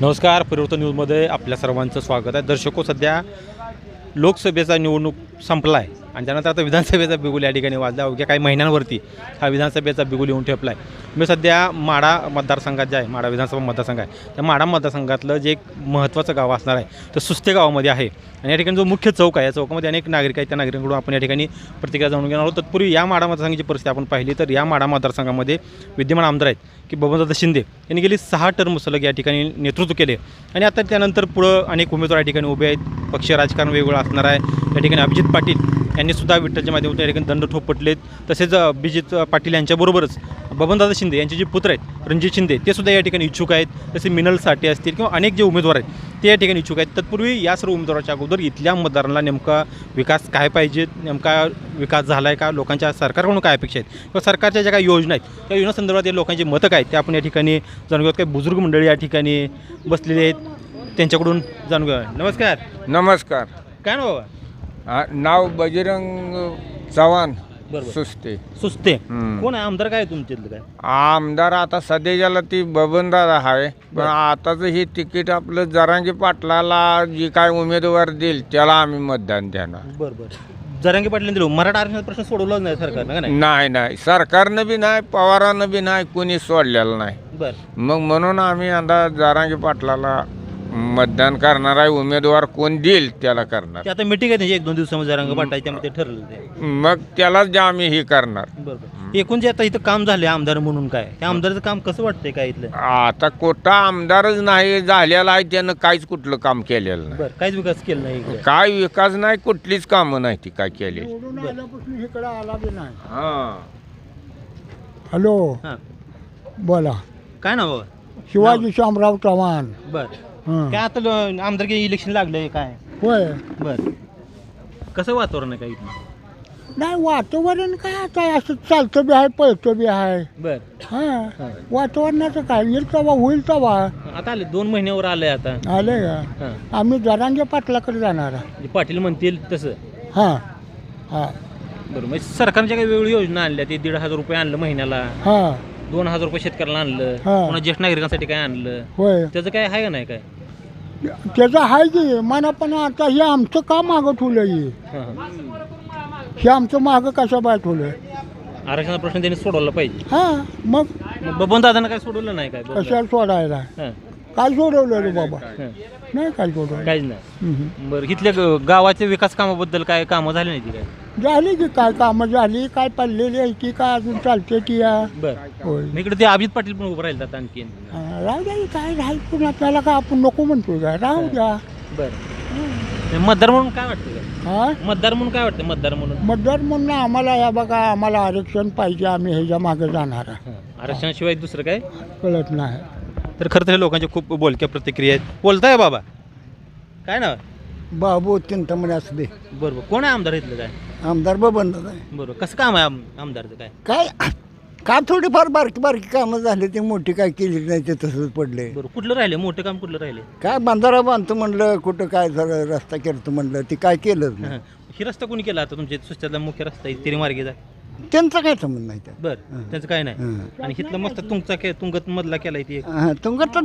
नमस्कार परिवर्तन न्यूजमध्ये आपल्या सर्वांचं स्वागत आहे. दर्शको सध्या लोकसभेचा निवडणूक संपला आहे आणि त्यानंतर आता विधानसभेचा बिगुल या ठिकाणी वाजला. अवघ्या काही महिन्यांवरती हा विधानसभेचा बिगुल येऊन ठेपला आहे मी सध्या माडा मतदारसंघात जे आहे माडा विधानसभा मतदारसंघ आहे त्या माडा मतदारसंघातलं जे एक महत्त्वाचं गाव असणार आहे तर सुस्ते गावामध्ये आहे. आणि या ठिकाणी जो मुख्य चौक आहे या चौकामध्ये अनेक नागरिक आहेत. त्या नागरिकांकडून आपण या ठिकाणी प्रतिक्रिया जाणून घेणार आहोत. तत्पूर्वी या माडा मतदारसंघाची परिस्थिती आपण पाहिली तर या माडा मतदारसंघामध्ये विद्यमान आमदार आहेत की बबनदादा शिंदे. यांनी गेली सहा टर्म सलग या ठिकाणी नेतृत्व केले. आणि आता त्यानंतर पुढं अनेक उमेदवार या ठिकाणी उभे आहेत. पक्ष राजकारण वेगवेगळं असणार आहे. या ठिकाणी अभिजित पाटील यांनी सुद्धा विठ्ठलच्या माध्यमातून या ठिकाणी दंड ठोपटलेत तसेच अभिजित पाटील यांच्याबरोबरच बबनदादा शिंदे यांचे जे पुत्र आहेत रणजित शिंदे ते सुद्धा या ठिकाणी इच्छुक आहेत. तसे मिनल साठे असतील किंवा अनेक जे उमेदवार आहेत ते या ठिकाणी इच्छुक आहेत. तत्पूर्वी या सर्व उमेदवाराच्या अगोदर इथल्या मतदारांना नेमका विकास काय पाहिजे नेमका विकास झाला आहे का लोकांच्या सरकारकडून काय अपेक्षा आहेत किंवा सरकारच्या ज्या काही योजना आहेत त्या योजनासंदर्भात या लोकांची मतं काय ते आपण या ठिकाणी जाणून घेऊयात. काही बुजुर्ग मंडळी या ठिकाणी बसलेले आहेत त्यांच्याकडून जाणून घेऊया. नमस्कार. नमस्कार. काय ना बाबा आ, नाव बजरंग चव्हाण. बरोबर. सुस्ते. सुस्ते. हम्म. कोण आहे आमदार? काय आहे काय? आमदार आता सध्याच्याला ती बबनदादा आहे. पण आताचं हे तिकीट आपलं जरांगी पाटलाला जी काय उमेदवार देईल त्याला आम्ही मतदान देणार. बरं बरं जरांगी पाटलांनी दिलं मराठा आरक्षणाचा प्रश्न सोडवलाच नाही सरकारनं का नाही? नाही नाही. सरकारनं बी नाही पवारानं बी नाही कोणी सोडलेलं नाही. बरं. मग म्हणून आम्ही आता जरांगी पाटलाला मतदान करणार आहे उमेदवार कोण देईल त्याला करणार. ते आता मिटिंग आहे त्याची एक दोन दिवसामध्ये जरांग पाटायची त्यामुळे ते ठरलं ते. मग त्यालाच जे आम्ही हे करणार. एकूण जे आता इथं काम झाले आमदार म्हणून काय? त्या आमदाराचं काम कसं वाटतंय काय इथलं? आता कोटा आमदारच नाही झालेला आहे त्यानं काहीच कुठलं काम केलेलं नाही. बरं काहीच विकास केला नाही इकडे. काय विकास नाही कुठलीच कामं नाही ती काय केली इकडं आला बी नाही. हा. हॅलो. हां. बोला. काय ना बाबा? शिवाजी शामराव चव्हाण. बरं. हं. काय आता ल- आमदार इलेक्शन लागलंय काय? होय. बरं. कसं वातावरण आहे काय इथलं नाही वातावरण काय आता? असं चालतं बी आहे पळतं बी आहे. बरं. हां. वातावरणाचं काय? येईल तेव्हा होईल तेव्हा आता आले दोन महिन्यावर आलंय आता. आले का? हां. आम्ही जरांगे पाटलाकडे जाणार आहे. म्हणजे पाटील म्हणतील तसं. हां. हां. बरं म्हणजे सरकारच्या काही वेगवेगळ्या योजना आणल्या ते दीड हजार रुपये आणलं महिन्याला. हां. दोन हजार रुपये शेतकऱ्याला आणलं. हा. पुन्हा ज्येष्ठ नागरिकांसाठी काय आणलं. होय. त्याचं काय आहे का नाही काय? त्याचं आहे की मला पण आता हे आमचं का मागं ठेवलं हे? हां, आमचं मागं कशा बाय ठेवलं आरक्षणाचा प्रश्न त्यांनी सोडवला पाहिजे. हां मग मग बबन दादानं काय सोडवलं नाही काय? कशाला सोडायला? हां, काय सोडवलं रे बाबा? हां. नाही काय सोडवलं. काहीच नाही. हम्म. बरं इथल्या ग- गावाच्या विकास कामाबद्दल काय कामं झाली नाही ती काय? झाली की काय कामं झाली काय पडलेली आहे की काय अजून चालते की या. बरं. होय. इकडे ते अभिजित पाटील पण उभं राहिलं आणखीन. हा, राहू द्या की काय राहील पुन्हा त्याला काय आपण नको म्हणतो का? राहू द्या. बरं. मतदार म्हणून काय वाटतं हा? मतदार म्हणून काय वाटतं मतदार म्हणून? मतदार म्हणून आम्हाला या बघा आम्हाला आरक्षण पाहिजे आम्ही ह्याच्या मागे जाणार आहे. आरक्षणाशिवाय दुसरं काय? कळत नाही. तर खरं तर हे लोकांच्या खूप बोलक्या प्रतिक्रिया आहेत. बोलताय बाबा. काय ना बाबू चिंतामणी असू दे. बरोबर कोण आहे आमदार इथलं काय? आमदार बंद आहे. बरोबर कसं काम आहे आम- आमदारचं काय? काय का थोडीफार बारकी बारकी कामं झाली ते मोठी काय केली नाही ते तसंच पडले. बरोबर कुठलं राहिले? मोठं काम कुठलं राहिले? काय बंधारा बांधतो म्हणलं कुठं काय झालं रस्ता केलं म्हणलं ते काय केलंच नाही. ही रस्ता कोणी केला आता तुमच्या सुस्त्यातला मुख्य रस्ता आहे तिरी मार्गेचा त्यांचं काय संबंध नाही त्यात. बरं त्याचं काय नाही. हं. आणि इथलं मस्त तुमचा के तुंगत मधला केलाय ती एक. हा,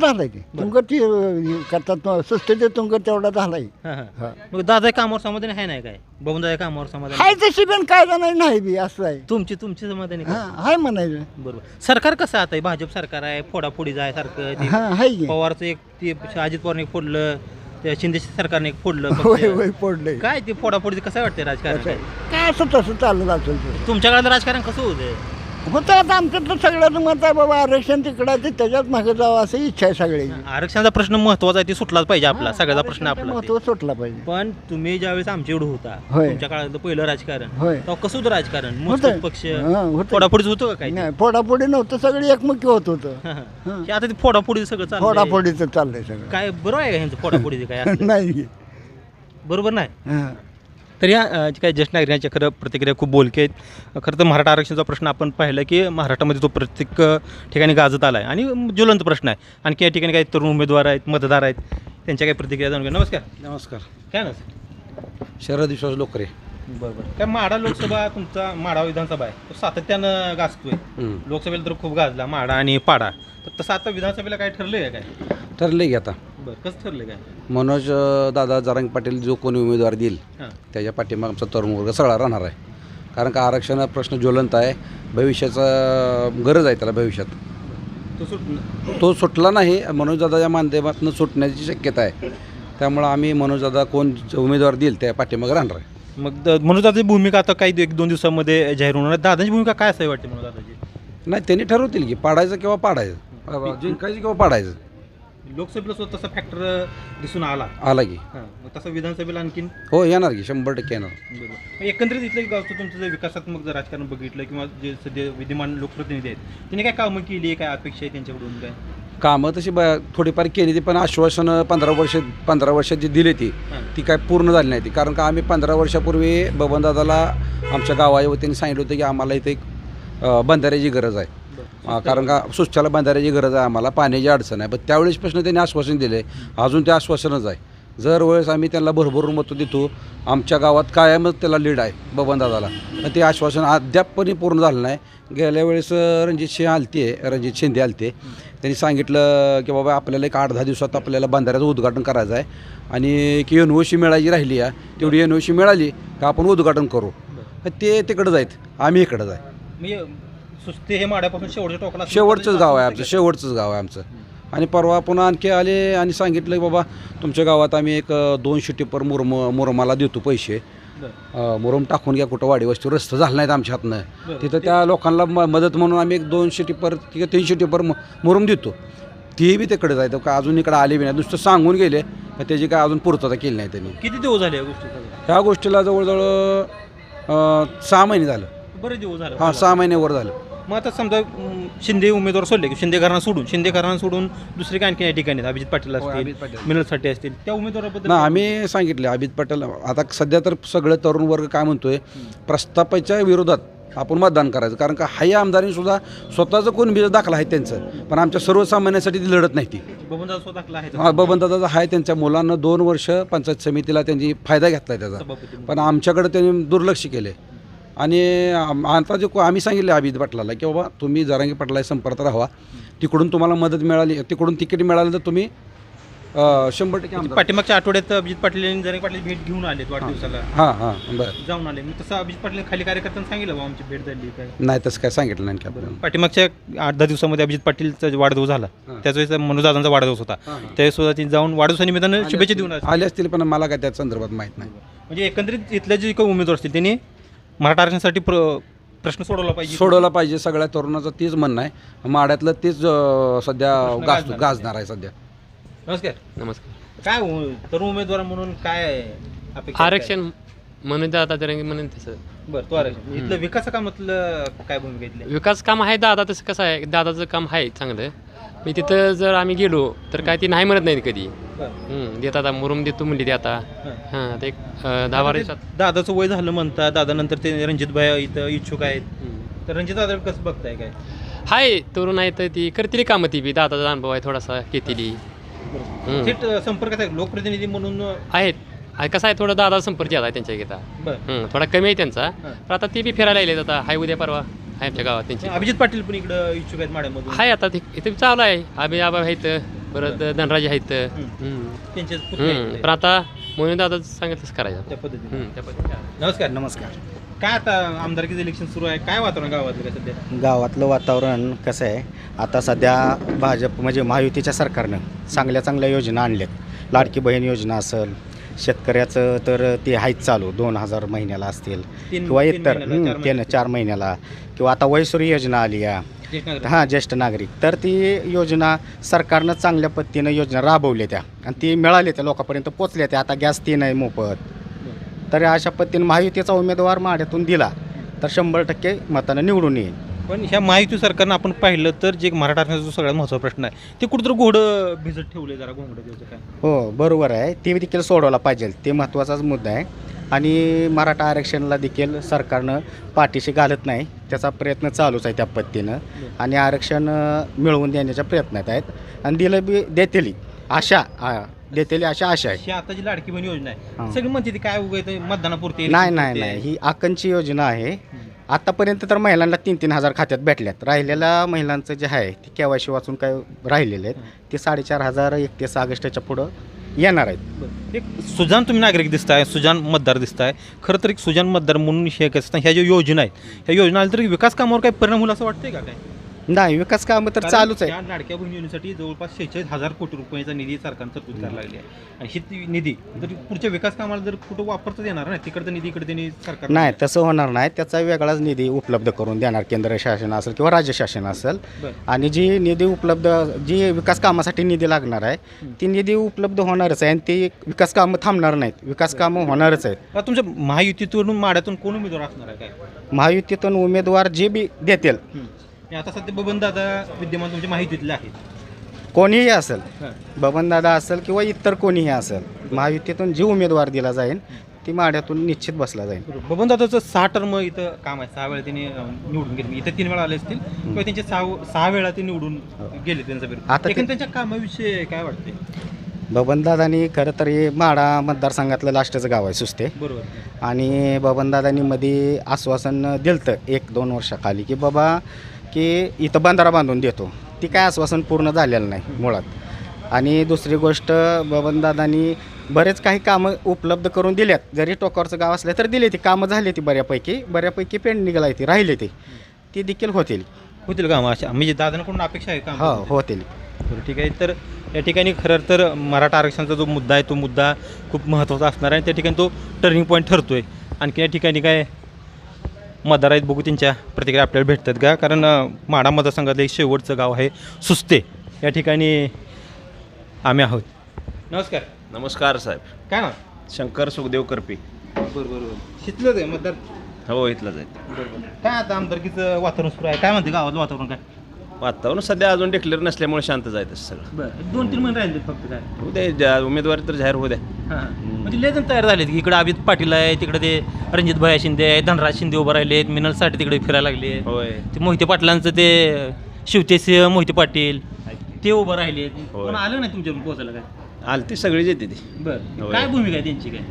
झालाय ते. तुंगत ती, अं, करतात सुस्ते तुंगत तेवढा झालाय. हां हां. हा. मग दादा कामावर समाधान आहे नाही काय? बघून दादा कामावर समाधान हाय तशी पण काय नाही नाही बी असं आहे. तुमची तुमची समाधान आहे हा? हाय म्हणायचं. बरोबर. सरकार कसं आता आहे भाजप सरकार आहे फोडाफोडीचं आहे सारखं ते हा हाय की. पवारचं एक ते अजित पवारने फोडलं त्या शिंदे सरकारने फोडलं होय पक्ष. होय पडलंय काय ते फोडाफोडीचं कसं वाटतंय राजकारण काय? असं तसं चालत असेल ते. तुमच्या काळात राजकारण कसं होतं होतं आता आमच्यातलं सगळ्यात मत आहे बाबा आरक्षण तिकडं आहे, ते त्याच्यात मागे जावं असं इच्छा आहे सगळ्याची आरक्षणाचा प्रश्न महत्त्वाचा आहे ते सुटलाच पाहिजे आपला सगळ्याचा प्रश्न आपला. महत्त्व सुटला पाहिजे पण तुम्ही ज्यावेळेस आमच्या एवढं होता होय. तुमच्या काळात पहिलं राजकारण होय तेव्हा कसं होतं राजकारण होतं. मजबूत पक्ष हा, होतं. फोडाफोडीच होतं का काही नाही फोडाफोडी नव्हतं सगळी एकमुखी होत होतं हा, हा. हा. हे आता ते फोडाफोडी सगळं. फोडाफोडीचं चाललंय सगळं काय बरोबर आहे का ह्यांचं फोडाफोडीचं काय? नाही बरोबर नाही हा. तर या जे काही ज्येष्ठ नागरिकांच्या खरं प्रतिक्रिया खूप बोलके आहेत. खरं तर मराठा आरक्षणाचा प्रश्न आपण पाहिला की महाराष्ट्रामध्ये तो प्रत्येक ठिकाणी गाजत आला आहे आणि ज्वलंत प्रश्न आहे. आणखी या ठिकाणी काही तरुण उमेदवार आहेत मतदार आहेत त्यांच्या काही प्रतिक्रिया जाणून घेऊ. नमस्कार. नमस्कार. काय ना शरद विश्वास लोकरे. बरोबर काय माडा लोकसभा तुमचा माडा विधानसभा आहे. तो सातत्यानं गाजतोय. लोकसभेला तर खूप गाजला माडा आणि पाडा. तर तसं आता विधानसभेला काय ठरलंय का काय? ठरले की आता. बरं कसं ठरलं काय? मनोज अं, दादा जरांग पाटील जो कोणी उमेदवार देईल हां. त्याच्या पाठीमाग आमचा तरुण वर्ग सगळा राहणार आहे. कारण का आरक्षण हा प्रश्न ज्वलंत आहे भविष्याचा गरज आहे त्याला भविष्यात. तो सुट तो सुटला नाही मनोजदादाच्या माध्यमातून सुटण्याची शक्यता आहे. त्यामुळं आम्ही मनोजदादा कोण उमेदवार देईल त्या पाठीमाग राहणार आहे. मग द- मनोजदादाची भूमिका आता काही एक दोन दिवसामध्ये जाहीर होणार आहे. दादाची भूमिका काय असावी वाटते मनोजदादाची नाही त्यांनी ठरवतील की पाडायचं किंवा पाडायचं. जिंकायचं किंवा पाडायचं. लोकसभेला सुद्धा तसा फॅक्टर दिसून आला. आला की. हां मग तसं विधानसभेला आणखीन? हो येणार की शंभर टक्के येणार. बरोबर. मग एकंदरीत इथलं गावचं तुमचं जे विकासात्मक जर राजकारण बघितलं किंवा जे सध्या विद्यमान लोकप्रतिनिधी आहेत त्यांनी काय कामं केली आहे? काय अपेक्षा आहे त्यांच्याकडून? काय? कामं तशी ब थोडीफार केली ती पण आश्वासनं पंधरा वर्ष पंधरा वर्षात जी दिली ती हां. ती काय पूर्ण झाली नाही ती. कारण का आम्ही पंधरा वर्षापूर्वी बबनदादाला आमच्या गावाच्या वतीने सांगितलं होतं की आम्हाला इथे एक अ, बंधाऱ्याची गरज आहे. अ, कारण का सुस्थाला बंधाऱ्याची गरज आहे आम्हाला पाण्याची अडचण आहे. पण त्यावेळेसपासून त्यांनी आश्वासन दिले अजून ते आश्वासनच आहे. जर वेळेस आम्ही त्यांना भरभरून मतं देतो आमच्या गावात कायमच त्याला लीड आहे बबनदादाला पण ते आश्वासन अद्यापही पूर्ण झालं नाही. गेल्या वेळेस अ, रणजित सिंह आलते रणजित शिंदे आलते. त्यांनी सांगितलं की बाबा आपल्याला एक आठ दहा दिवसात आपल्याला बंधाऱ्याचं उद्घाटन करायचं आहे. आणि की एन ओ मिळायची राहिली आहे. तेवढी एन ओ मिळाली का आपण उद्घाटन करू. ते तिकडंच आहेत. आम्ही इकडंच आहे. म्हणजे सुस्ते हे माड्यापासून शेवटच्या टोकाला शेवटचंच गाव आहे आमचं शेवटचंच गाव आहे आमचं. आणि परवा पुन्हा आणखी आले आणि सांगितलं की बाबा तुमच्या गावात आम्ही एक अ, दोन शिटीपर मुरम मुरमाला देतो पैसे. अ, मुरम टाकून घ्या कुठं वाडी वस्ती रस्ते झालं नाहीत आमच्या हातनं. बरं. तिथं त्या लोकांना म मदत म्हणून आम्ही एक दोन शिटीपर किंवा तीन शिटीपर मु- मुरुम देतो. ती बी तिकडे जायचं का अजून इकडे आले बी नाही. नुसतं सांगून गेले पण त्याची काय अजून पूर्तता केली नाही त्यांनी. किती दिवस झाले या गोष्टी ह्या गोष्टीला जवळजवळ अ, सहा महिने झालं. बरेच दिवस झाले. हां सहा महिन्यावर झालं. मग आता समजा शिंदे उमेदवार सोडले की शिंदे घराणा सोडून शिंदे घराणा सोडून दुसरे काय आणखी या ठिकाणी आहेत. अभिजित पाटील होय, असतील अभिजित पाटील. मिनलसाठी असतील. त्या उमेदवाराबद्दल ना आम्ही सांगितले अभित पटेल आता सध्या तर सगळं तरुण वर्ग काय म्हणतोय प्रस्तापाच्या विरोधात आपण मतदान करायचं. कारण का हाही आमदारांनी सुद्धा स्वतःचं कोण बीज दाखला आहे त्यांचं पण आमच्या सर्वसामान्यांसाठी ती लढत नाही ती. बबनदादा स्वतः दाखला आहे हा, बबनदादाचा आहे त्यांच्या मुलांना दोन वर्ष पंचायत समितीला त्यांची फायदा घेतला आहे त्याचा. सभापती म्हणून. पण आमच्याकडे त्यांनी दुर्लक्ष केले आणि आम- आता जे को- आम्ही सांगितले अभित पाटलाला की बाबा तुम्ही जरांगी पाटला संपर्कात राहा तिकडून तुम्हाला मदत मिळाली तिकडून तिकीट मिळालं तर तुम्ही अं, शंभर टक्के आमदार. पाठीमागच्या आठवड्यात अभिजित पाटील आणि जरी पाटील भेट घेऊन आले वाढदिवसाला. हां हां बरं. जाऊन आले. मी तसं अभिजित पाटील खाली कार्यकर्त्यांना सांगितलं बा आमची भेट झाली काय? नाही तसं काय सांगितलं नाही आणखी आपल्याला पाठीमागच्या आठ दहा दिवसामध्ये अभिजित पाटीलचा वाढदिवस झाला हां. त्याच वेळेस मनोजदादांचा वाढदिवस होता. हां, हां. त्यावेळेस सुद्धा ती जाऊन वाढदिवसानिमित्तानं शुभेच्छा देऊन आले. आले असतील पण मला काय त्या संदर्भात माहीत नाही. म्हणजे एकंदरीत इथले जे काही उमेदवार असतील त्यांनी मराठा आरक्षणासाठी प्र प्रश्न सोडवला पाहिजे. सोडवलं पाहिजे सगळ्या तरुणाचं तीच म्हणणं आहे. माड्यातलं तेच अं, सध्या प्रश्न गाज गाजणार. गाजणार आहे सध्या. नमस्कार. नमस्कार. काय उ- तरुण उमेदवार म्हणून काय अपेक्षा आहे? आरक्षण म्हणून दादा तरंगी म्हणून तसं. बरं तो आरक्षण. इथलं विकास कामातलं काय भूमिका घेतली? विकास काम आहे दादा तसं कसं आहे? दादाचं काम आहे चांगलं. मी तिथं जर आम्ही गेलो तर काय ती नाही म्हणत नाही कधी. हं, देत आता मुरुम देतो म्हणली ते आता. हां ते एक अं, दहा बारा दिवसात. दादाचं वय झालं म्हणतात दादा नंतर ते रणजित भाई इथं इच्छुक आहेत. हं. तर रणजित दादा कसं बघताय काय? आहे तरुण आहे तर ती करतील कामं ती बी दादाचा अनुभव आहे थोडासा घेतली. हं. थेट अं, संपर्कात आहे लोकप्रतिनिधी म्हणून? अं, आहेत. आहे कसं आहे थोडं दादा संपर्क आहे त्यांच्या घेता बरं. थोडा कमी आहे त्यांचा. हां. पण आता ते बी फिरायला येले आता हाय उद्या परवा. आहे आमच्या गावात त्यांची. अभिजित पाटील पण इकडं इच्छुक आहेत माड्यामधून. आहे आता ते इथे चालू आहे. आबी आबा आहेत परत धनराजे आहेत. हं. पुतणे हम्म. पण आता म्हणून दादा सांगितलंच करायचं त्या पद्धतीने. हम्म, त्या पद्धतीने. नमस्कार. नमस्कार. काय आता आमदारकीचं इलेक्शन सुरू आहे? काय वातावरण गावातलं काय सध्या? गावातलं वातावरण कसं आहे? आता सध्या भाजप म्हणजे महायुतीच्या सरकारनं चांगल्या चांगल्या योजना आणल्यात. लाडकी बहीण योजना असेल शेतकऱ्याचं तर ते आहेच चालू दोन हजार महिन्याला असतील. तीन- किंवा तीन इतर महिन्याला, हं, चार तीन महिन्याला. चार महिन्याला. किंवा आता वयसुरी योजना आली या. ज्येष्ठ नागरिक. हां ज्येष्ठ नागरिक. तर ती योजना सरकारनं चांगल्या पद्धतीनं योजना राबवल्या त्या. आणि ती मिळाली त्या लोकांपर्यंत पोचल्या त्या. आता गॅस ती नाही मोफत. तर अशा पद्धतीनं महायुतीचा उमेदवार माड्यातून दिला. तर शंभर टक्के मतानं निवडून येईल. पण ह्या महायुती सरकारनं आपण पाहिलं तर जे मराठा आरक्षणाचा जो सगळ्यात महत्त्वाचा प्रश्न आहे ते कुठंतरी घोडं भिजत ठेवले जरा घोंगडं त्याचं काय? हो बरोबर आहे. ते देखील सोडवला पाहिजे. ते महत्त्वाचाच मुद्दा आहे. आणि मराठा आरक्षणाला देखील सरकारनं पाठीशी घालत नाही. त्याचा प्रयत्न चालूच आहे त्या पद्धतीनं. आणि आरक्षण अं, मिळवून देण्याच्या प्रयत्नात आहेत. आणि दिलं बी देतील. आशा देतील अशी आशा आहे ही आता जी लाडकी बहीण योजना हा. आहे सगळी म्हणते ती काय उगाय मतदानापुरती नाही नाही नाही. ही आकंची योजना आहे. आतापर्यंत तर महिलांना तीन तीन हजार खात्यात भेटल्यात. राहिलेल्या महिलांचं जे आहे ते केवायसी वाचून काय राहिलेले आहेत ते साडेचार हजार एकतीस ऑगस्टच्या पुढं येणार आहेत. एक सुजान तुम्ही नागरिक दिसताय सुजान मतदार दिसताय. खरं तर एक सुजान मतदार म्हणून हे कसं ह्या ज्या योजना आहेत ह्या योजना आल्या तर विकास कामावर काही परिणाम होईल असं वाटतंय का काय? नाही विकास कामं तर चालूच आहे. लाडक्या बहीण योजनेसाठी जवळपास शेहेचाळीस हजार कोटी रुपयाचा निधी सरकारनं तरतूद करायला लागली आहे. आणि ही ती निधी जर पुढच्या विकास कामाला जर कुठं वापरता येणार नाही तिकडचा निधी इकडे त्यांनी सरकार नाही तसं होणार नाही. त्याचा वेगळाच निधी उपलब्ध करून देणार केंद्र शासन असेल किंवा राज्य शासन असेल. आणि जी निधी उपलब्ध जी विकास कामासाठी निधी लागणार आहे ती निधी उपलब्ध होणारच आहे आणि ती विकास कामं थांबणार नाहीत. विकास कामं होणारच आहेत. आता तुमच्या महायुतीतून माड्यातून कोण उमेदवार असणार आहे काय? महायुतीतून उमेदवार जे बी देतील आता सध्या बबन दादा विद्यमान तुमच्या महायुतीतले आहेत कोणीही असेल हां. बबनदादा असेल किंवा इतर कोणीही असेल महायुतीतून जी उमेदवार दिला जाईल ती माड्यातून निश्चित बसला जाईल. बबन दादाचं सहा टर्म इथं काम आहे. सहा वेळा त्यांनी अं, निवडून गेले इथं तीन वेळा आले असतील किंवा त्यांचे सहा सहा वेळा ते निवडून गेले त्यांचा विरोध. आता ते- त्यांच्या कामाविषयी काय वाटते बबनदादांनी खरं तर हे माडा मतदारसंघातलं लास्टचं गाव आहे सुस्ते. बरोबर. आणि बबनदादांनी मध्ये आश्वासन दिलं एक दोन वर्षाखाली की बाबा की इथं बंधारा बांधून देतो. ती काय आश्वासन पूर्ण झालेलं नाही मुळात. आणि दुसरी गोष्ट बबनदादांनी बरेच काही कामं उपलब्ध करून दिल्यात. जरी टोकावरचं गाव असलं तर दिले ती. कामं झाली ती बऱ्यापैकी. बऱ्यापैकी पेंडिंगला ती. राहिली ती. ती देखील होतील. होतील का अशा. म्हणजे दादांकडून अपेक्षा आहे का हो होतील. बरं ठीक आहे. तर या ठिकाणी खरं तर मराठा आरक्षणाचा जो मुद्दा आहे तो मुद्दा खूप महत्त्वाचा असणार आहे. त्या ठिकाणी तो टर्निंग पॉईंट ठरतो आहे आणखी या ठिकाणी काय मतदार आहेत बघू त्यांच्या प्रतिक्रिया आपल्याला भेटतात का? कारण माढा मतदारसंघातलं एक शेवटचं गाव आहे सुस्ते. या ठिकाणी आम्ही आहोत. नमस्कार. नमस्कार साहेब. काय ना शंकर सुखदेव करपे. बरं बरं बरं. शिकलंच आहे मतदार? हो इथलंच आहे. बरोबर काय आता आमदारकीचं वातावरण सुरू आहे? काय म्हणते गावातलं वातावरण काय? वातावरण सध्या अजून डिक्लेअर नसल्यामुळे आहे तसं सगळं. बरं दोन तीन महिने राहिले फक्त काय? होऊ द्या ज्या उमेदवारी तर जाहीर होऊ द्या. हां. म्हणजे लय जण तयार झालेत की इकडे अभित पाटील आहे तिकडे ते रणजित भया शिंदे आहे धनराज शिंदे उभं राहिले आहेत मिनलसाठी तिकडे फिरायला लागले. होय. ते मोहिते पाटलांचं ते शिवतेसिंह मोहिते पाटील ते उभं राहिले. कोण आलं नाही तुमच्याकडून पोहोचायला काय? आलती सगळीच येते ती. बरं. होय. काय भूमिका आहे त्यांची काय?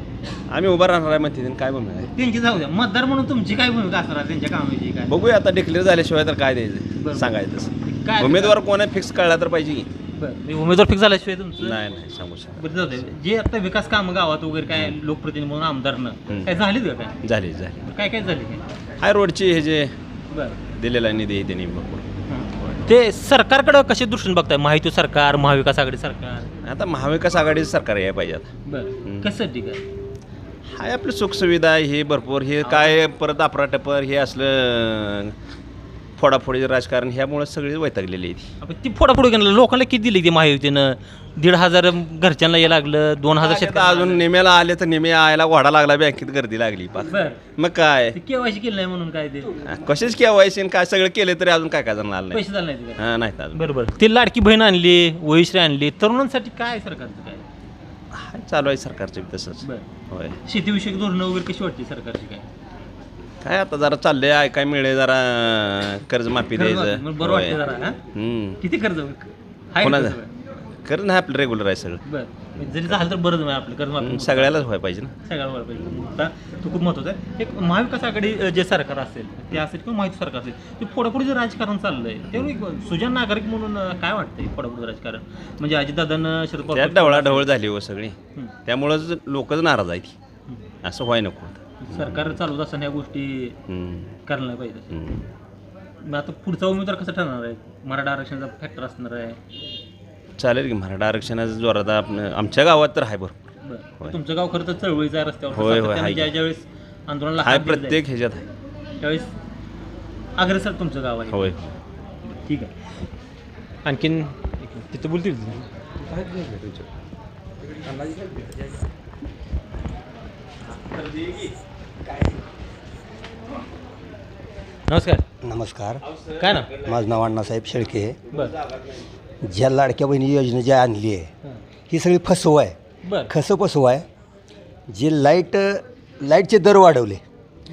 आम्ही उभा राहणार आहे म्हणते काय भूमिका आहे? त्यांची जाऊ द्या. मतदार म्हणून तुमची काय भूमिका असणार त्यांच्या कामाची काय? बघूया आता डिक्लेअर झाल्याशिवाय तर काय बरं. द्यायचं? सांगायचं तसं काय उमेदवार कोण आहे फिक्स कळला तर पाहिजे की. बरं. उमेदवार फिक्स झाल्याशिवाय तुमचं? नाही नाही सांगू शकत बरं जाऊ दे. जे आता विकास कामं गावात वगैरे काय लोकप्रतिनिधी म्हणून आमदारनं हम्म. काय झालीत का काय? झाली झाली. काय काय झाली? काय हाय रोडची हे जे बरं. दिलेला निधी त्यांनी भरपूर ते सरकारकडं कसे दृष्टीने बघताय? महायुती सरकार महाविकास आघाडी सरकार? आता महाविकास आघाडीचं सरकार यायला पाहिजे आता बरं. कसं ठीक आहे हाय आपली सुखसुविधा हे भरपूर. हे काय परत अपराटपर हे असलं फोडाफोडीचं राजकारण ह्यामुळे सगळी वैतागलेली आहे ती. आपण ती फोडाफोडी केलं लोकांना किती दिली ती महायुतीनं? दीड हजार घरच्यांना ये लागलं दोन हजार शेतकऱ्यांना अजून निम्याला आले तर निमे यायला घोडा लागला बँकेत गर्दी लागली बरं. मग काय? ते केवायसी केलं नाही म्हणून काय ते? कसेच केवायसी काय सगळं केले तरी अजून काय काय जण आलं नाही. पैसे झाले नाही हा नाहीत अजून. बरोबर. ते लाडकी बहीण आणली वहिश्री आणली तरुणांसाठी काय सरकारचं काय? हाय, चालू आहे सरकारचं बी तसंच. बरं. होय. शेतीविषयक धोरणं वगैरे कशी वाटते सरकारची काय? काय आता जरा चाललंय ऐकाय मिळे जरा कर्जमाफी द्यायचं बरं वाटतं. जरा हा? हम्म किती कर्ज आहे कोणाचं? कर्ज? कर्ज नाही आपलं रेग्युलर आहे सगळं बरं म्हणजे जरी झालं तर नाही आपलं कर्ज हम्म, सगळ्यालाच व्हायला पाहिजे ना सगळ्याला व्हायला पाहिजे आता तो खूप महत्त्वाचा आहे एक महाविकास आघाडी अ, जे सरकार असेल ते असेल किंवा माहिती सरकार असेल ते फोडाफोडी जे राजकारण चाललंय तेव्हा एक सुजान नागरिक म्हणून अ, काय वाटतंय फोडाफोडी राजकारण म्हणजे अजितदादांना शरद पवार त्यात ढवळाढवळ झाली हो सगळी हम्म. त्यामुळंच लोकच नाराज आहे ती. असं व्हाय नको. सरकार चालवत असताना या गोष्टी हम्म, करायला पाहिजे हम्म. मग आता पुढचा उमेदवार कसा ठरणार आहे? मराठा आरक्षणाचा फॅक्टर असणार आहे. चालेल की मराठा आरक्षणाचा जोरात आपण आमच्या गावात तर आहे बरं. बरं. तुमचं गाव खरं तर चळवळीचं रस्त्यावर होय, होय, सातत्यानं आहे. ज्या ज्यावेळेस आंदोलनाला हाय हात दिला प्रत्येक ह्याच्यात आहे. त्यावेळेस अग्रेसर तुमचं गाव आहे. होय. ठीक आहे. आणखीन तिथं बोलतील नमस्कार. नमस्कार. काय ना माझं नाव अण्णासाहेब शेळके आहे. बर. ज्या लाडक्या बहिणी योजना जी आणली आहे ही. सगळी फसव आहे. बर. कसं फसव आहे. जे लाइट लाईटचे दर वाढवले.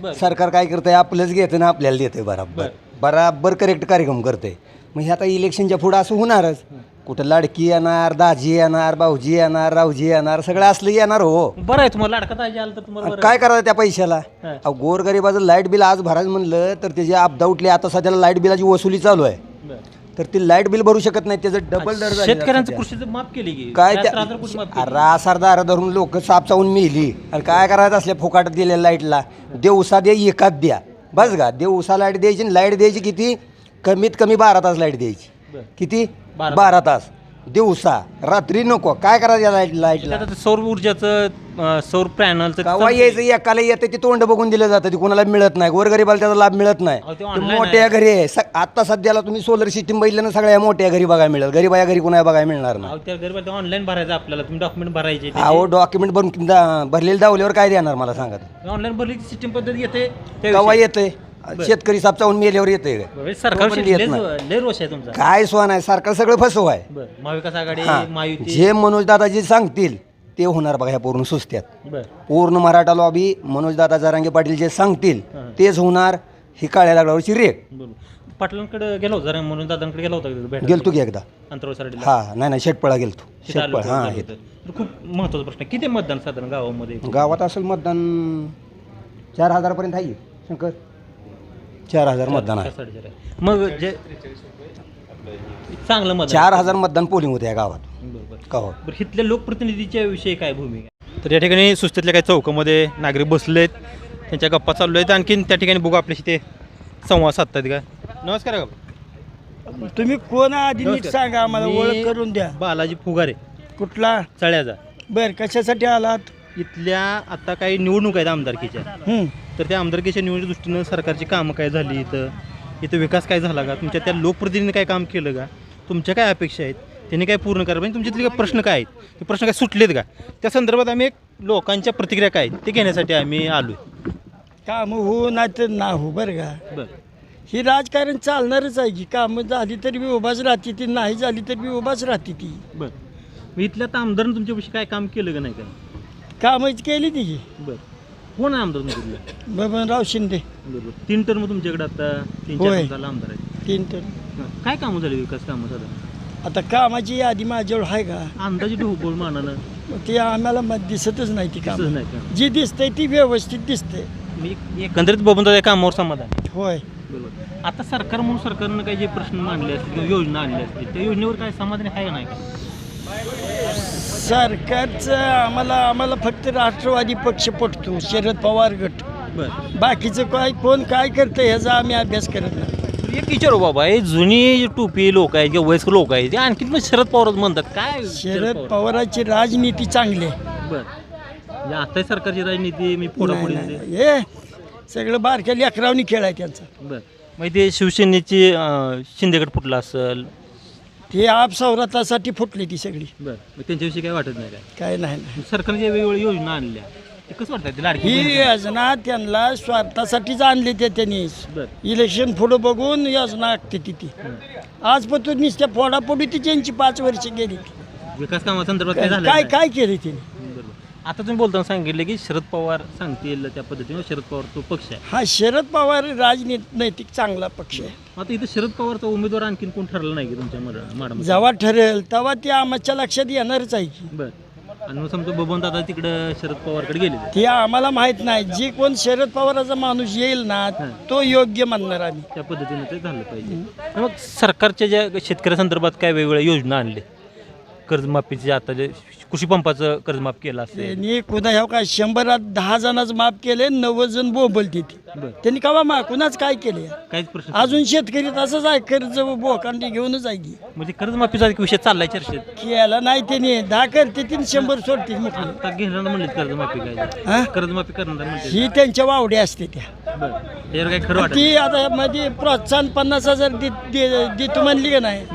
बर. सरकार काय करतं आहे आपलंच घेतं ना आपल्याला देतं आहे बराबर बराबर करेक्ट कार्यक्रम करतं मग हे आता इलेक्शनच्या पुढं असं होणारच. कुठं लाडकी येणार दाजी येणार भाऊजी येणार रावजी येणार सगळं असलं येणार हो बरं आहे तुम्हाला लाडका ताजी आलं तर तुम्हाला बरं काय करायचं त्या पैशाला हा. अहो गोरगरिबाचं लाइट बिल आज भरायचं म्हणलं तर त्याची आपदा उठली आता सध्याला लाइट बिलाची वसुली चालू आहे. बरं. तर ती लाइट बिल भरू शकत नाही त्याचं डबल दर झालेला शेतकऱ्यांचं सध्या. कृषीचं माफ केली की काय त्यात रात्र कृषी माफ केली. रासार दारा धरून लोक साप चावून मिली आणि काय करायचं असल्या फुकाट दिलेल्या लाईटला देवसा दे एकाच द्या बस का देवसा लाइट द्यायची आणि लाइट द्यायची किती कमीत कमी बारा तास लाइट द्यायची. किती? बारा तास. दिवसा. रात्री नको. काय करायचं या लाइट लाईटला सौर ऊर्जाचं अं, सौर पॅनलचं कवा यायचं? एकाला येतं ते तोंड बघून दिलं जातं. ते कोणाला मिळत नाही. गोरगरीबाला त्याचा लाभ मिळत नाही. अहो, ते ते online मोठ्या. घरी आहे. स- आता सध्याला तुम्ही सोलर सिस्टीम बघितलं ना सगळ्या मोठ्या घरी बघायला मिळेल. गरीबाया घरी कोणाला बघायला मिळणार नाही. त्या गरीब ऑनलाईन भरायचं आपल्याला. तुम्ही डॉक्युमेंट भरायचे अहो डॉक्युमेंट दा- भरलेलं दावल्यावर काय देणार मला सांगा? ऑनलाईन भरली सिस्टीम पद्धती येते. कवा येतंय शेतकरी साप चावून मेल्यावर? सरकार येत. लय रोष आहे तुमचा. काय सोय नाही सरकार सगळं फसव आहे. बरं महाविकास आघाडी हा. महायुती जे मनोज दादाजी सांगतील ते होणार बघा ह्या पूर्ण सुस्त्यात. बरं. पूर्ण मराठा लॉबी मनोज दादा जरांगे पाटील जे सांगतील हां. तेच होणार ही काळ्या दगडावरची रेख. बरोबर पाटलांकडे गेलो जरा म्हणून दादांकडे गेलो होता भेट गेलतो की एकदा. हा नाही नाही शेटपळा गेलतो. शेटपळ हां. तर खूप महत्त्वाचा प्रश्न आहे. किती मतदान साधारण गावामध्ये? गावात असेल मतदान चार हजारापर्यंत आहे शंकर. चार हजार मतदान आहे. साडेचार आहे. मग जे चांगलं मतदान. चार हजार मतदान पोलिंग होते या गावात. बरोबर. का हो? बरं इथल्या लोकप्रतिनिधीच्या विषयी काय भूमिका? तर या ठिकाणी सुस्तीतल्या काही चौकामध्ये नागरिक बसलेत. त्यांच्या गप्पा चालू आहेत. आणखीन त्या ठिकाणी बघू आपल्याशी ते संवाद साधतात का? नमस्कार का तुम्ही कोण आधी नीट नमस्कार. सांगा आम्हाला मी ओळख करून द्या. बालाजी फुगारे. कुठला? चळ्याचा. बर कशासाठी आलात? इथल्या आता काही निवडणूक आहेत आमदारकीच्या. हं. तर त्या आमदारकीच्या निवडणुकी दृष्टीनं सरकारची कामं काय झाली इथं? इथं विकास काय झाला का? तुमच्या त्या लोकप्रतिनिधीने काय काम केलं का? तुमच्या काय अपेक्षा आहेत? त्यांनी काय पूर्ण करा म्हणजे तुमच्यातले काय प्रश्न काय आहेत? ते प्रश्न काय सुटलेत का? त्या संदर्भात आम्ही एक लोकांच्या प्रतिक्रिया काय आहेत? ते घेण्यासाठी आम्ही आलो काम हो नाही तर ना हो बरं का? बरं. ही राजकारण चालणारच आहे की कामं झाली तरी बी उभाच राहते ती नाही झाली तरी बी उभाच राहते ती. बरं. मग इथल्या आता आमदारानं तुमच्यापाशी काय काम केलं का नाही का? कामं केली ती. बरं. कोण आहे आमदार तुमच्याकडलं बबनराव शिंदे. बरोबर तीन टर्म तुमच्याकडे आता तीन चार होय. दिवसाला आमदार आहेत तीन हां. काय कामं झाली विकास कामं साधारण आता कामाची यादी माझ्याजवळ आहे का? अंदाजे ढोबळ मानानं. मग ते आम्हाला दिसतच नाही ती दिसत काम नाही का? जी दिसते ती व्यवस्थित दिसते मी एकंदरीत बबनदादा कामावर समाधान आहे. होय. बरोबर. आता सरकार म्हणून सरकारनं काही जे प्रश्न मांडले असतील किंवा योजना आणल्या असतील त्या योजनेवर काय समाधान आहे का नाही? का सरकारचं आम्हाला आम्हाला फक्त राष्ट्रवादी पक्ष पटतो शरद पवार गट. बरं. बाकीचं काय कोण काय करतं ह्याचा आम्ही अभ्यास करत नाही. एक विचारू बाबा हे जुनी टोपी लोक आहेत किंवा वयस्कर लोक आहेत ते आणखी पण शरद पवारच म्हणतात. काय शरद पवारांची राजनीती चांगली आहे. बर. म्हणजे आता सरकारची राजनीती मी फोडाफोडी नाही, नाही. हे सगळं बारक्या लेकरावनी खेळ आहे त्यांचा. बर. मग ते शिवसेनेची अं, शिंदेगड फुटला असेल ते आप सवरातासाठी फुटली ती सगळी. बर. मग त्यांच्याविषयी काय वाटत नाही काय? काय नाही नाही. सरकारने ज्या वेगवेगळ्या योजना आणल्या ते कसं वाटतं ते लाडकी ही बहीण? योजना त्यांना स्वार्थासाठीच आणली ते त्यांनी. बर. इलेक्शन पुढं बघून योजना आखते ती ती. आज पण तू नुसत्या फोडाफोडी ती त्यांची पाच वर्ष गेली. विकास कामासंदर्भात काय झालं काय केलं तिने बरोबर आता तुम्ही बोलताना सांगितलं की शरद पवार सांगतील त्या पद्धतीने शरद पवार तो पक्ष आहे. हा शरद पवार राजनीत नैतिक चांगला पक्ष आहे. आता इथं शरद पवारचा उमेदवार आणखीन कोण ठरला नाही की तुमच्या मॅडम जेव्हा ठरेल तेव्हा ते आमच्या लक्षात येणारच आहे की. बर. आणि मग समजा बबन दादा तिकडं शरद पवारकडे गेले ते. आम्हाला माहीत नाही. जे कोण शरद पवाराचा माणूस येईल ना तो योग्य म्हणणार आम्ही. त्या पद्धतीने ते झालं पाहिजे. मग सरकारच्या ज्या शेतकऱ्यासंदर्भात काय वेगवेगळ्या योजना आणले? कर्जमाफीचे आता जे कृषी पंपाचं कर्जमाफ केलं असेल त्यांनी कुणा ह्या काय शंभरात दहा जणांचं माफ केले नव्वद जण बोंबलते ती बरं. त्यांनी कवा मा कुणाच काय केले? काहीच प्रश्न अजून शेतकरी तसंच आहे कर्ज बोकांडी घेऊनच आहे. की म्हणजे कर्जमाफीचा एक विषय चाललाय चर्चेत. केला नाही त्यांनी. दहा करते तीन शंभर सोडते मोकळी आता घेणार म्हणले कर्जमाफी काय? हा? कर्जमाफी करणार ही त्यांच्या वावड्या असते त्या. बरं. त्याच्यावर काय खरं वाटत ती आता मध्ये प्रोत्साहन पन्नास हजार दे- दे- देतो म्हणली का नाही?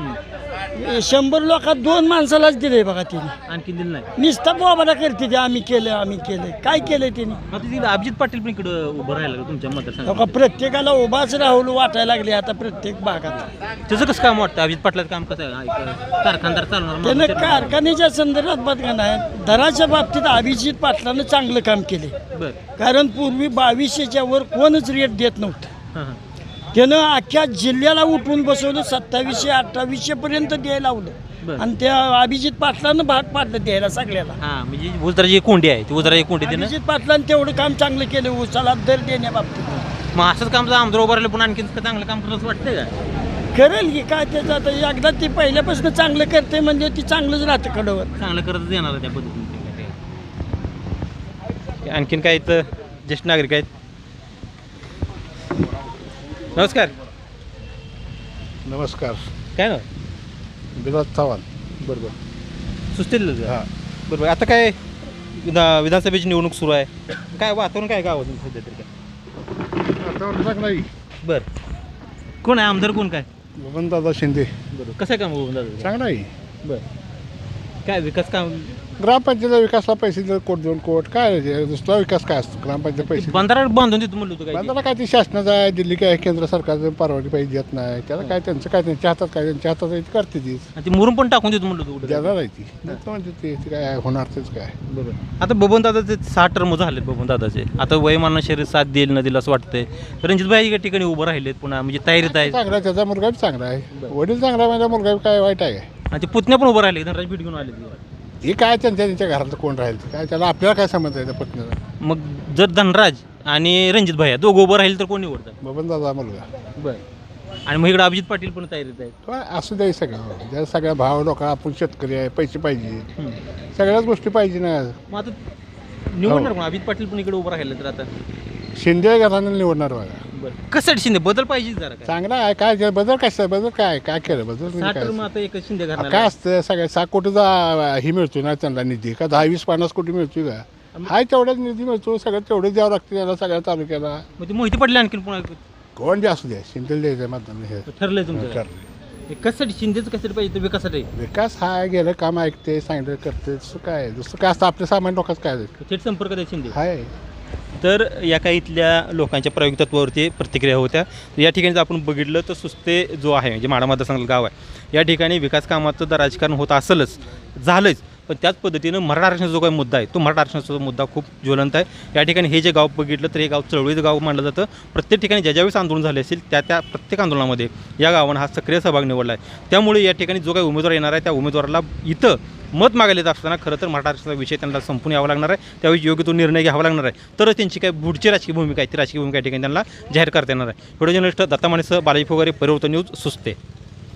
शंभर लोकात दोन माणसालाच दिले बघा तिने. आणखी दिलं नाही. नुसतं बोबाला करते ते आम्ही केलं आम्ही केलं काय केलं तिने? मग तिथे अभिजित पाटील पण इकडं उभं राहिलं का तुमच्या मतदारसंघात? का प्रत्येकाला उभाच राहुल वाटायला लागले आता प्रत्येक भागात. त्याचं कसं काम वाटतं? अभिजित पाटलाचं काम कसं आहे? कारखानदार चालवणार त्यानं माणूस. कारखान्याच्या संदर्भात बघा नाही दराच्या बाबतीत अभिजित पाटलानं चांगलं काम केले बरं. कारण पूर्वी बावीसशेच्या वर कोणच रेट देत नव्हतं. हां हां. त्यानं अख्ख्या जिल्ह्याला उठून बसवलं सत्तावीसशे अठ्ठावीसशे पर्यंत द्यायला लावलं. आणि त्या अभिजित पाटलानं भाग पाडलं द्यायला सगळ्याला. हां म्हणजे उजराची कोंडी आहे ती उजराची कोंडी त्यानं? अभिजित पाटलानं तेवढं काम चांगलं केलं उसाला दर देण्याबाबतीत. मग असंच काम जर आमदार उभारलं पण आणखीन चांगलं काम करत वाटतंय का? करेल की काय त्याचं आता एकदा ती पहिल्यापासून चांगलं करते म्हणजे ती चांगलंच राहतं कडवर. चांगलं करत येणार त्या पद्धतीने. आणखीन काय इथं ज्येष्ठ नागरिक आहेत? नमस्कार. नमस्कार. काय ना विलास चव्हाण. बरोबर. सुस्तील हां. बरोबर. आता काय विधा विधानसभेची निवडणूक सुरू आहे. काय वातावरण काय गावात सध्या तरी काय? वातावरण चांगलं आहे. बरं. कोण आहे? आमदार कोण काय? बबनदादा शिंदे. बरोबर कसं आहे काम दादा चांगलं आहे. बरं. काय विकास काम ग्रामपंचायतीला विकासाला पैसे दिले कोट दोन कोट काय? दुसरा विकास काय असतो? ग्रामपंचायत पैसे बंधारा बांधून देतो म्हणलं होतं काय बांधायला काय ते शासनाचं आहे दिल्ली काय केंद्र सरकारचं परवानगी पैसे देत नाही. त्याला काय त्यांचं काय त्यांच्या हातात काय त्यांच्या हातात आहे ते करते ती. आणि ते मुरुम पण टाकून देतो म्हणलं होतं कुठं देणार आहे ती. देतो म्हणजे ते ते काय होणार तेच काय. बरोबर. आता बबन दादाचे सहा टर्म झालेत बबन दादाचे आता वयमाना शरीर साथ देईल न दिलं असं वाटतंय. रणजितभाई या ठिकाणी उभं राहिलेत पुन्हा म्हणजे तयारीत आहे चांगला आहे त्याचा मुलगा बी चांगला आहे. वडील चांगला आहे माझा मुलगा बी काय वाईट आहे. आणि ते पुतण्या पण उभं राहिले धनराज भीट घेऊन आले हे काय त्यांच्या त्यांच्या घरातलं कोण राहील? काय त्याला आपल्याला काय समज आहे त्या पत्नीला? मग जर धनराज आणि रणजित भाई दोघं उभं राहील तर कोण निवडतात? बबनदादा मुलगा. बरं. आणि मग इकडे अभिजित पाटील पण तयारीत आहेत. तो असू द्या सगळं. ज्या सगळ्या भाव लोक आपण शेतकरी आहे पैसे पाहिजे. सगळ्याच गोष्टी पाहिजे ना. मग आता निवडणार कोण? अभिजित पाटील पण इकडे उभं राहिले तर आता. शिंदे घरानं निवडणार बघा. बरं. कसं शिंदे? बदल पाहिजे जरा काय? चांगला आहे काय जे- बदल कसं बदल काय काय केलं? बदल म्हणजे काय? आता एक शिंदे काय असतं सगळ्या सहा कोटीचा ही मिळतो ना त्यांना निधी. का दहा वीस पन्नास कोटी मिळतो का? हाय तेवढ्याच निधी मिळतो सगळं तेवढंच द्यावं लागतं त्याला सगळ्या तालुक्याला. मग ते मोहिती पडले आणखीन पुन्हा कोण बी असू द्या शिंदे द्यायचं मतदान हे. ठरलंय तुमचं. ठरलं कशासाठी शिंदेचं कशासाठी पाहिजे तर विकासासाठी विकास हा गेलं काम ऐकते सांगितलं करते दुसरं काय दुसरं काय असतं आपल्या सामान्य लोकांचं काय थेट संपर्क आहे शिंदे. हाय. तर या काही इथल्या लोकांच्या प्रायोगिक तत्वावरती प्रतिक्रिया होत्या. या ठिकाणी जर आपण बघितलं तर सुस्ते जो आहे म्हणजे माडा मतदारसंघात गाव आहे या ठिकाणी विकास कामाचं तर राजकारण होत असेलच झालंच पण त्याच पद्धतीनं मराठा आरक्षणाचा जो काही मुद्दा आहे तो मराठा आरक्षणाचा मुद्दा खूप ज्वलंत आहे. या ठिकाणी हे जे गाव बघितलं तर हे गाव चळवळीचं गाव मानलं जातं. प्रत्येक ठिकाणी ज्या ज्यावेळेस आंदोलन झाले असेल त्या त्या प्रत्येक आंदोलनामध्ये या गावानं हा सक्रिय सहभाग निवडला आहे. त्यामुळे या ठिकाणी जो काही उमेदवार येणार आहे त्या उमेदवाराला इथं मत मागायला येत असताना खरं तर मराठा आरक्षणाचा विषय त्यांना संपून यावा लागणार आहे. त्यावेळी योग्य तो निर्णय घ्यावा लागणार आहे. तरच त्यांची काय पुढची राजकीय भूमिका आहे ती राजकीय भूमिका या ठिकाणी त्यांना जाहीर करता येणार आहे. व्हिडिओ जर्नलिस्ट दत्ता माणसं बालाजी फुगारे परिवर्तन न्यूज सुस्ते.